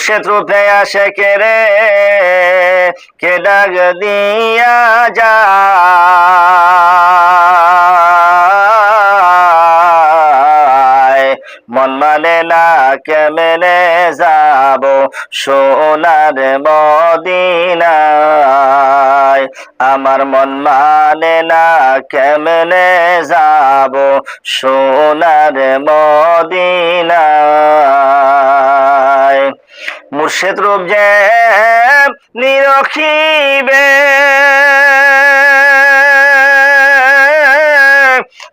মুর্শেদ রূপে আসে কে রে, কে ডাক দিয়া যায়। মন মানে না কেমনে যাব সোনার মদিনায়। আমার মন মানে না কেমনে যাব সোনার মদিনায়। মুর্শিদ রূপ যে নিরখিবে।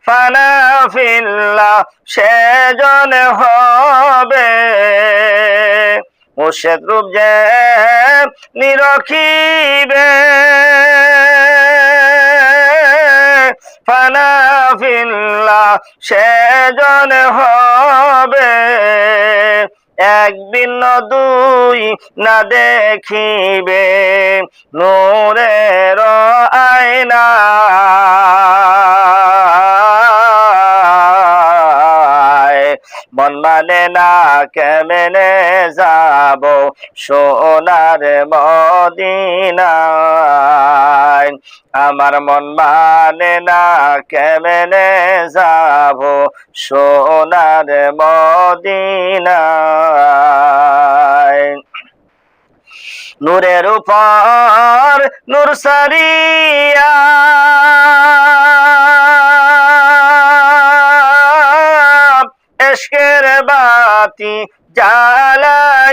ফানা ফিল্লা সেজন হবে। মুর্শিদ রূপ যে নিরখিবে। ফানা ফিল্লা সেজন হবে। একদিন দুই না দেখিবে নূরের আয়না। মন মানে না কেমনে যাব? সোনার মদিনায়। আমার মন মানে না কেমনে যাব? সোনার মদিনায়। নূরের উপর নূর সারিয়া। এশকের বাতি জ্বালাইয়া।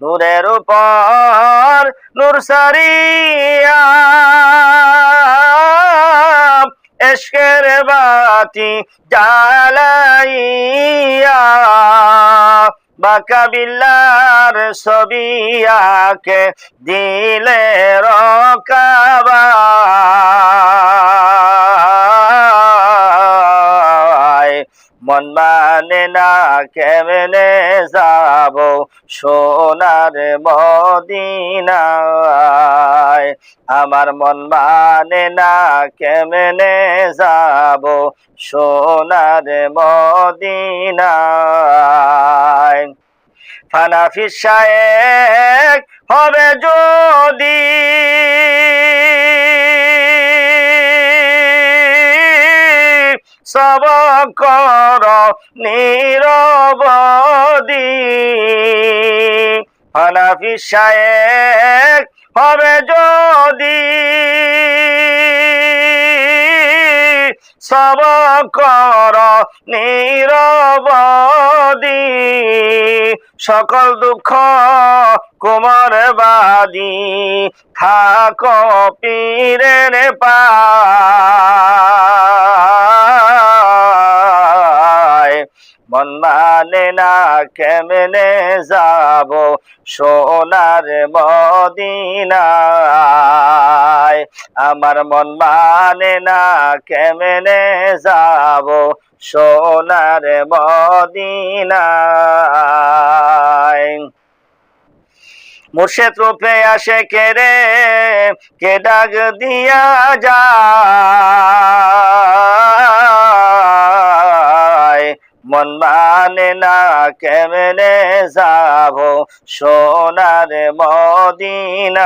নূরের উপর নূর সারিয়া। এশকের বাতি জ্বালাইয়া। বাঁকা বিল্লার ছবি আঁকে দিলে রকাবা। মন মানে না, কেমনে যাব? সোনার মদিনায়। আমার মন মানে না, কেমনে যাব? সোনার মদিনায়। ফানাফি শায়েক হবে যদি সব কর, নিরবদি। ফানাফি শায়েক হবে যদি। সব কর, নিরবদি। সকল দুঃখ কুমার বাদি। থাক পীরের পায় মন মানে না কেমনে যাব সোনার মদিনায়? আমার মন মানে না কেমনে যাব সোনার মদিনায়? মুর্শেদ রূপে আসে কে রে? কে ডাক দিয়া যায়? মন মানে না কেমনে যাব? সোনার মদিনায়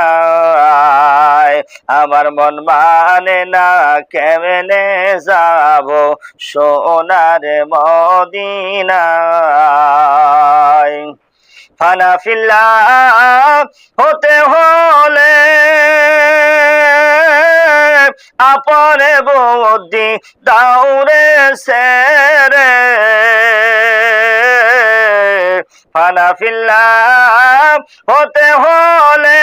আমার মন মানে না কেমনে যাব? সোনার মদিনায় ফানাফিল্লা হতে হলে আপরে বুদ্ধি দাউরে সেরে। ফানাফিল্লা হতে হলে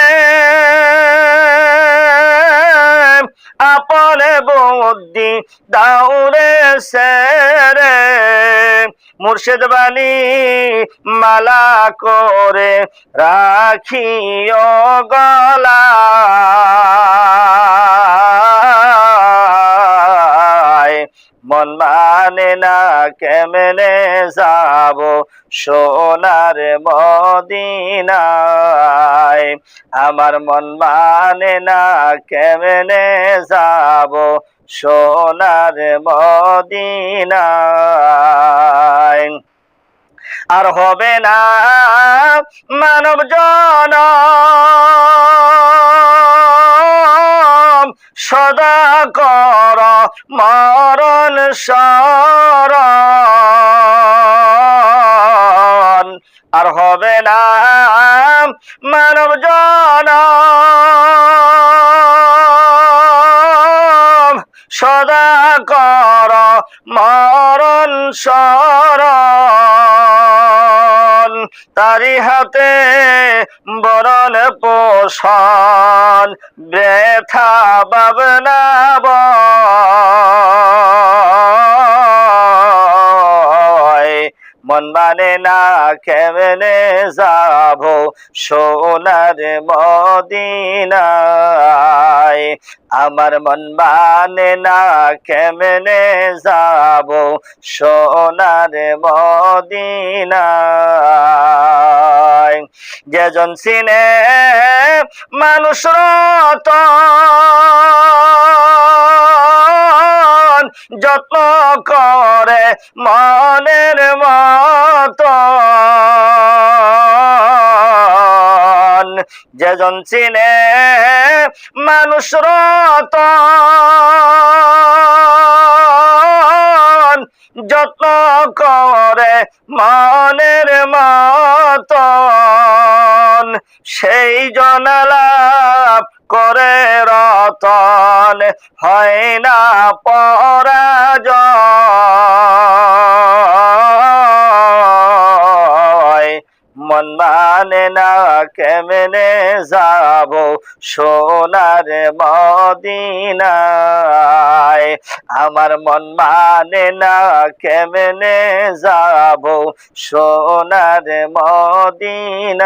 আপরে বুদ্ধি দাউরে সেরে। মুর্শিদ বাণী মালা করে রাখিও গলা। মন মানে না কেমনে যাব সোনার মদিনায়? আমার মন মানে না কেমনে যাব সোনার মদিনায়। আর হবে না মানব জন সদা কর মরণ শরণ। আর হবে না মানব জন কর মরণ সরণ তারি হাতে বরণ পোষণ ব্যথা বয় মন মানে না, কেমনে যাব সোনার মদিনায়? আমার মন মানে না, কেমনে যাব সোনার মদিনায়? যেজন সিনে মানুষ রতন যত্ন করে মনের মতন যেজন চিনে মানুষ রতন যত্ন করে মনের মতন সেই জনলাভ করে রতল হয় না পরাজয়। মানে না কেমনে যাব সোনার মদিনায়। আমার মন মানে না কেমনে যাব সোনার মদিনায়।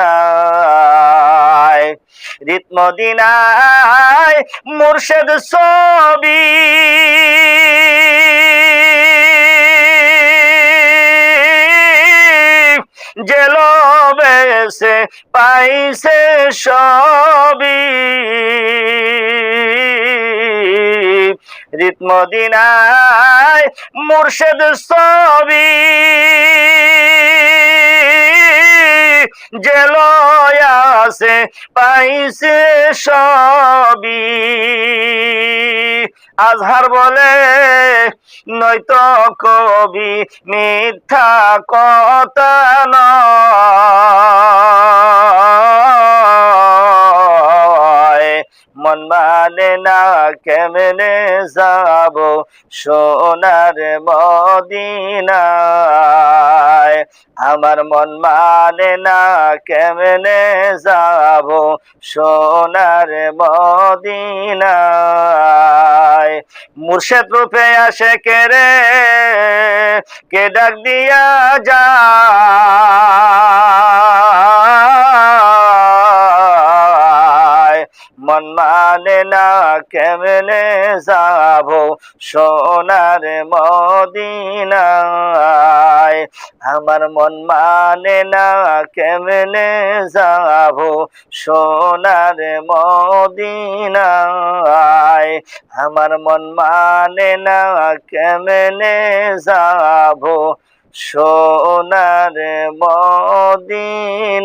রিত মদিনায় মুর্শেদ ছবি জেল বেসে পাইছে সবই। রিত মদিনায় মুর্শেদ যে আছে পাইছে সবই। আজহার বলে নয়তো কবি মিথ্যা কথা নয়। মন মানে না, কেমনে যাব সোনার মদিনায়? আমার মন মানে না, কেমনে যাব সোনার মদিনায়? মুর্শেদ রূপে আসে কে রে? কে ডাক দিয়া যায়? মন মানে না কেমনে যাব? সোনার মদিনায় আমার মন মানে না কেমনে যাব? সোনার মদিনায় আমার মন মানে না কেমনে যাব? সোনার মদিনায়